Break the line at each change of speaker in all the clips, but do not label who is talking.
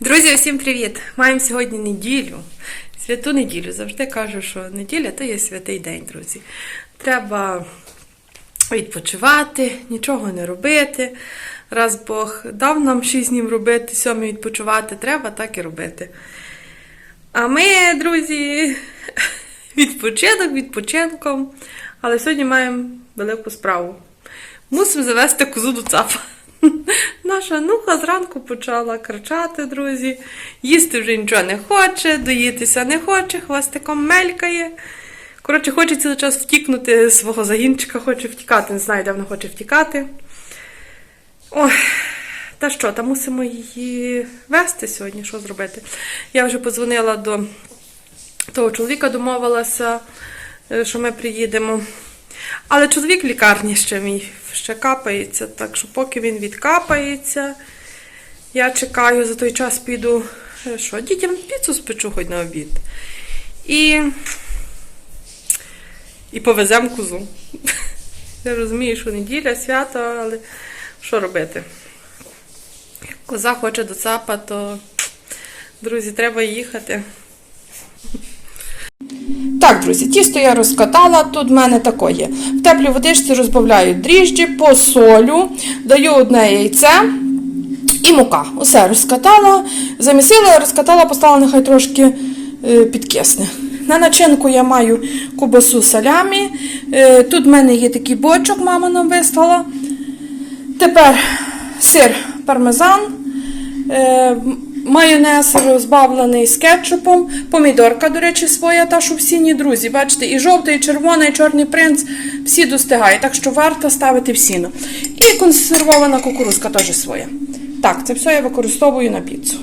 Друзі, всім привіт! Маємо сьогодні неділю. Святу неділю. Завжди кажу, що неділя то є святий день, друзі. Треба відпочивати, нічого не робити. Раз Бог дав нам 6 днів робити, 7 відпочивати, треба так і робити. А ми, друзі, відпочинок відпочинком. Але сьогодні маємо велику справу. Мусимо завести козу до цапа. Наша нуха зранку почала кричати, друзі. Їсти вже нічого не хоче, доїтися не хоче, хвостиком мелькає. Коротше, хоче цілий час втікнути з свого загінчика, хоче втікати, не знаю, де вона хоче втікати. Ой, та що, та мусимо її вести сьогодні, що зробити. Я вже подзвонила до того чоловіка, домовилася, е, що ми приїдемо. Але чоловік в лікарні ще мій ще капається, так що поки він відкапається, я чекаю, за той час піду, е, що, дітям піцу спечу хоч на обід. І, і повеземо козу. Я розумію, що неділя, свято, але що робити? Як коза хоче до цапа, то, друзі, треба їхати.
Так, друзі, тісто я розкатала, тут в мене таке. В теплій водичці розбавляю дріжджі, посолю, даю одне яйце і мука. Усе розкатала, замісила, розкатала, поставила, нехай трошки е, підкисне. На начинку я маю кубасу салямі. Е, тут в мене є такий бочок, мама нам вислала. Тепер сир пармезан. Майонез розбавлений з кетчупом, помідорка, до речі, своя, та що в сіні друзі. Бачите, і жовтий, і червоний, і чорний принц всі достигають, так що варто ставити в сіно. І консервована кукурузка теж своя. Так, це все я використовую на піцу.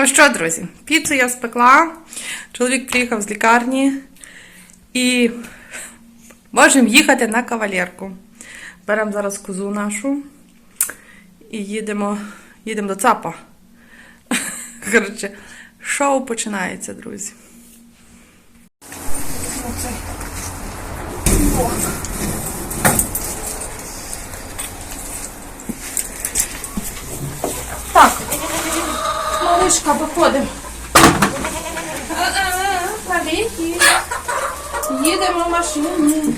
Ну що, друзі, піцу я спекла. Чоловік приїхав з лікарні і можемо їхати на кавалерку. Беремо зараз козу нашу і їдемо, їдемо до ЦАПа. Коротше, шоу починається, друзі.
Так, малишка, виходимо. Навіки. Їдемо в машині.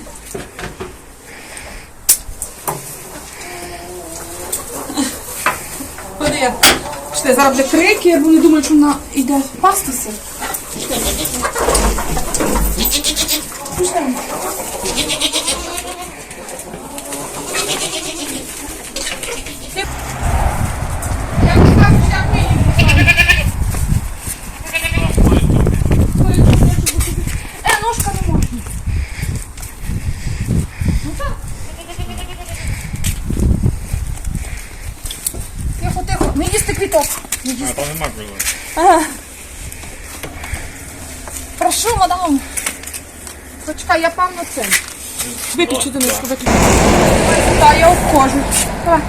Ходи. Що зараз вже крики, бо не думаю, що вона йде пастися. Пішли. А, там нема кого.
Прошу, мадам. Почекай, я певно цим. Виключити низку, виключити. Так, я обходжу. Давай.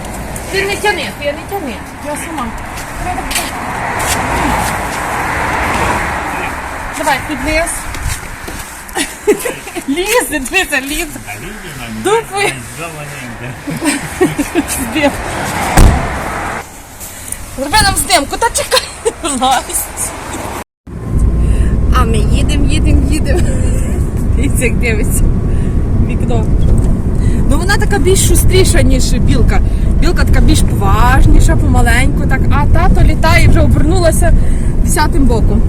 Ти не тяни, ти не тяни. Я сама. Давай, давай, давай. Давай, тут ліз. Лізе, дивися, лізе. Дупою. Збив. Зроби нам здимку, та чекай. А ми їдемо, їдемо, їдемо. Дивіться, як дивиться. Вікно. Ну вона така більш шустріша, ніж білка. Білка така більш поважніша, помаленьку, так, а тато літає вже обернулася десятим боком.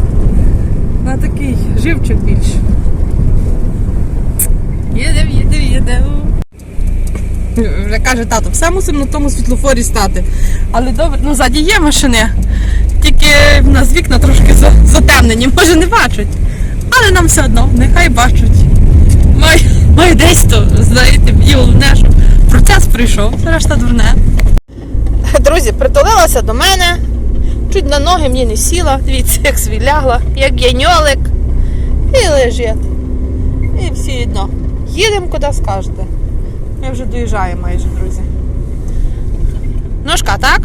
Вона такий живчик більш. Їдемо, їдемо, їдемо. Вже каже тато, все мусимо на тому світлофорі стати. Але добре, ну ззаді є машини. Тільки в нас вікна трошки затемнені, може не бачать. Але нам все одно, нехай бачать. Май, май десь то, знаєте, мені головне, щоб процес прийшов, решта дурне. Друзі, притулилася до мене, чуть на ноги мені не сіла. Дивіться, як свілягла, як яньолик. І лежить. І всі одно. Їдемо куди скажете. Ми вже доїжджаємо майже, друзі. Ножка, так?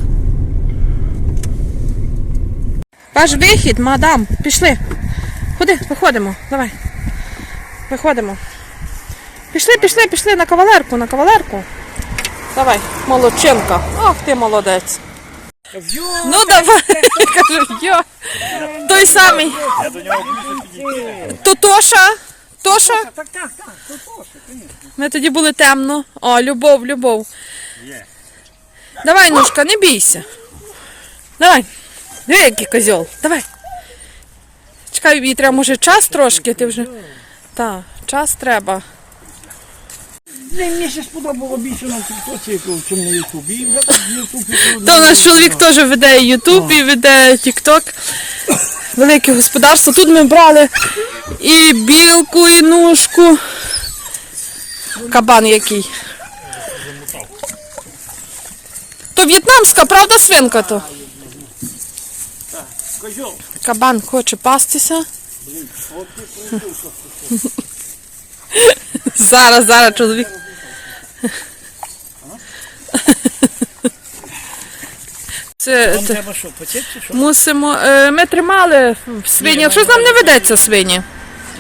Ваш вихід, мадам, пішли. Куди? Виходимо. Давай. Виходимо. Пішли, пішли, пішли на кавалерку, на кавалерку. Давай, молодчинка. Ох, ти молодець. Ну давай, кажу, йо. Той самий.
Я до нього буду підійти.
То Тоша. Тоша. Ми тоді були темно. О, любов, любов.
Є.
Давай, нушка, не бійся. Давай. Диви, який козьол. Давай. Чекай, їй треба, може, час трошки, ти вже. Так, час треба.
Мені ще сподобало більше на тіктоці, чим на Ютубі. І вже Ютуб
То наш чоловік теж веде Ютуб і веде Тікток. Велике господарство. Тут ми брали і білку, і нушку. Кабан який. То в'єтнамська, правда, свинка то? Кабан хоче пастися. Зараз, зараз чоловік. Це, це
треба що, потець чи що?
мусимо. е, Ми тримали свині. Щось нам не ведеться свині.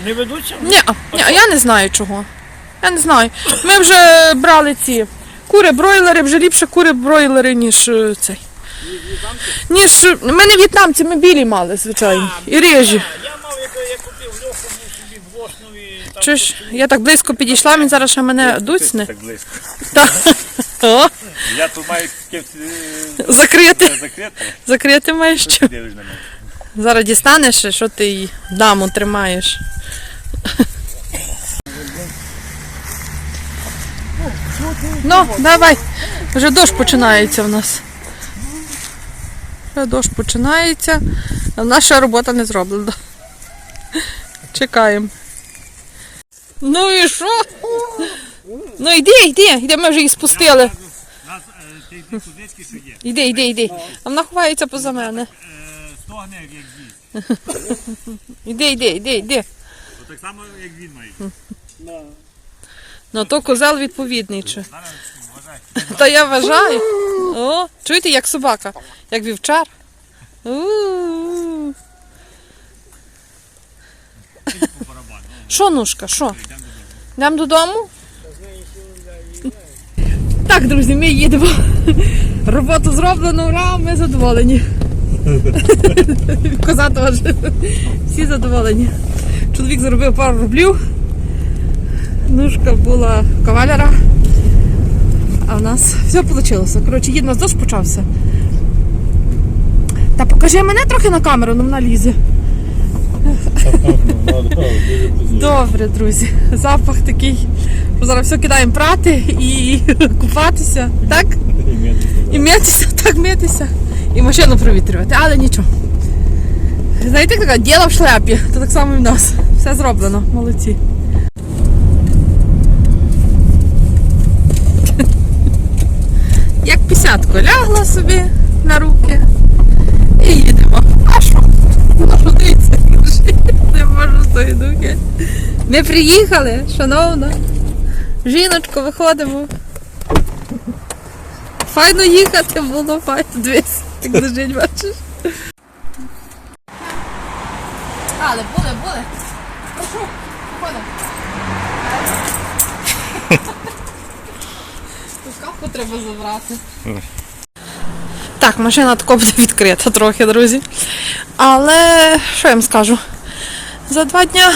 Не ведуться?
Ні, ні, я не знаю чого. Я не знаю. Ми вже брали ці кури бройлери, вже ліпше кури бройлери, ніж е, цей. Ніж е, ми не в'єтнамці, ми білі мали, звичайно. І рижі.
Я мав, як я купив льоху, собі в Гошнові.
Ж я так близько підійшла, він зараз ще мене дуцне.
Так близько.
Та. О,
Я тут маю
закрити.
закрити.
Закрити маєш що.
Дивиш на мене.
Зараз дістанеш, що ти її даму тримаєш. Ну, давай. Вже дощ починається в нас. Вже дощ починається, а наша робота не зроблена. Чекаємо. Ну і що? Ну йди, йди, йди, ми вже її спустили. Йди, йди, йди. А вона ховається поза мене.
стогне, як він.
Йди, йди, йди, йди.
Так само, як він має.
Ну то козел відповідний. Чи? Та я вважаю. О, чуєте, як собака, як вівчар. Що, нушка, що? Йдемо додому? Так, друзі, ми їдемо. Роботу зроблено, ура, ми задоволені. Коза теж. Всі задоволені. Чоловік заробив пару рублів. Нушка була кавалера. А в нас все вийшло. Коротше, їд нас дощ почався. Та покажи мене трохи на камеру, ну вона лізе. Добре, друзі. Запах такий. Зараз все кидаємо прати і купатися, так? І митися, так митися. І машину провітрювати, але нічого. Знаєте, як така діла в шляпі, то так само і в нас. Все зроблено, молодці. як пісятко лягла собі на руки і їдемо. А що? Можу не можу тої думки. Ми приїхали, шановна. Жіночко, виходимо. Файно їхати було, файно 200, Як лежить, бачиш. Але були, були. Капку треба забрати. Так, машина тако буде відкрита трохи, друзі. Але що я вам скажу? За два дня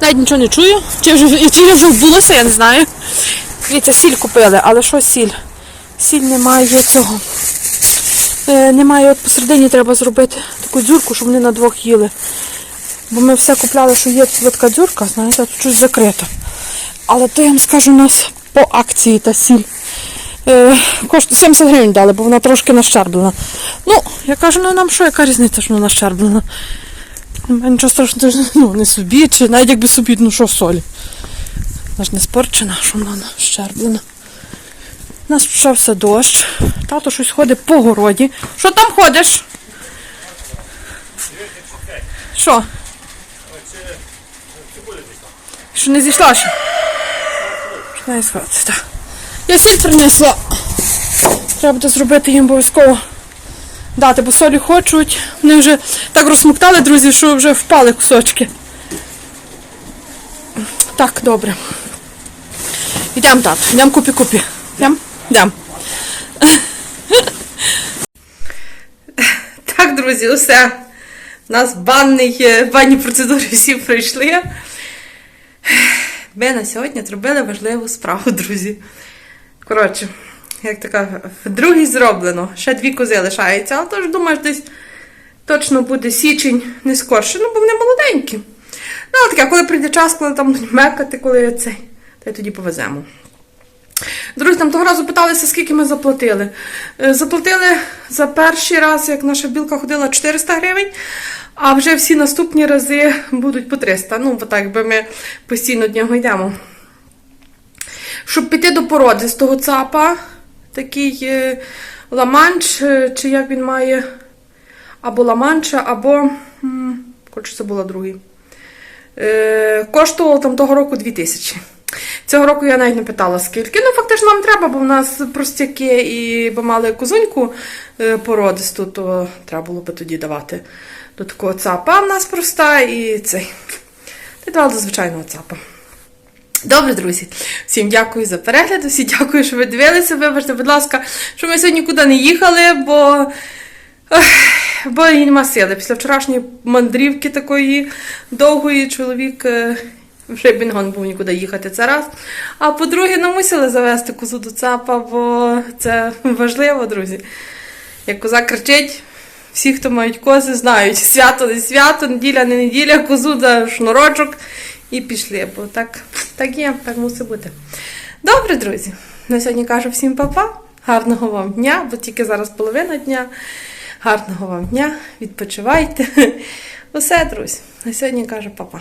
навіть нічого не чую. Чи вже, чи вже вбулося, я не знаю. Дивіться, сіль купили, але що сіль? Сіль немає цього. Е, немає, от посередині треба зробити таку дзюрку, щоб вони на двох їли. Бо ми все купляли, що є така дзюрка, знаєте, тут щось закрито. Але то я вам скажу, у нас по акції та сіль. Е, 70 гривень дали, бо вона трошки нащерблена. Ну, я кажу, ну нам що, яка різниця, що вона нащерблена? Немає Нічого страшного, ну, не собі, чи навіть якби собі, ну що солі. Вона ж не спорчена, що вона щерблена. У нас почався дощ. Тато щось ходить по городі. Що там ходиш? Що? Що не зійшла ще? Сходити, так. Я сіль принесла. Треба буде зробити їм обов'язково. Дати, бо солі хочуть. Вони вже так розсмоктали, друзі, що вже впали кусочки. Так, добре. Йдемо, тато, йдемо купі-купі. Йдемо? Йдемо. Так, друзі, усе. У нас е, банні процедури всі пройшли. Ми на сьогодні зробили важливу справу, друзі. Коротше, як така, в другій зроблено. Ще дві кози лишаються, але тож думаєш, десь точно буде січень не скорше, ну бо вони молоденькі. Ну, але таке, коли прийде час, коли там мекати, коли цей, то й тоді повеземо. Друзі, там того разу питалися, скільки ми заплатили. Е, Заплатили за перший раз, як наша білка ходила, 400 гривень, а вже всі наступні рази будуть по 300. Ну, бо так, якби ми постійно до нього йдемо. Щоб піти до породи з того цапа, такий е, ламанч, е, чи як він має, або ламанча, або. Коротше, це була другий. Е, коштувало там того року 2000. Цього року я навіть не питала скільки. Ну, нам треба, бо в нас простяки і бо мали козуньку е, породисту, то треба було би тоді давати до такого цапа. В нас проста і цей. Ти давала до звичайного цапа. Добре, друзі, всім дякую за перегляд, всім дякую, що ви дивилися. Вибачте, будь ласка, що ми сьогодні нікуди не їхали, бо. Бо нема сили. Після вчорашньої мандрівки такої довгої чоловік е, вже б він був нікуди їхати. Це раз. А по-друге, ну мусили завести козу до цапа, бо це важливо, друзі. Як коза кричить, всі, хто мають кози, знають, свято не свято, неділя не неділя, козу за шнурочок і пішли. Бо так, так є, так мусить бути. Добре, друзі. На сьогодні кажу всім па-па. Гарного вам дня, бо тільки зараз половина дня. Гарного вам дня, відпочивайте. Усе, друзі. На сьогодні кажу па-па.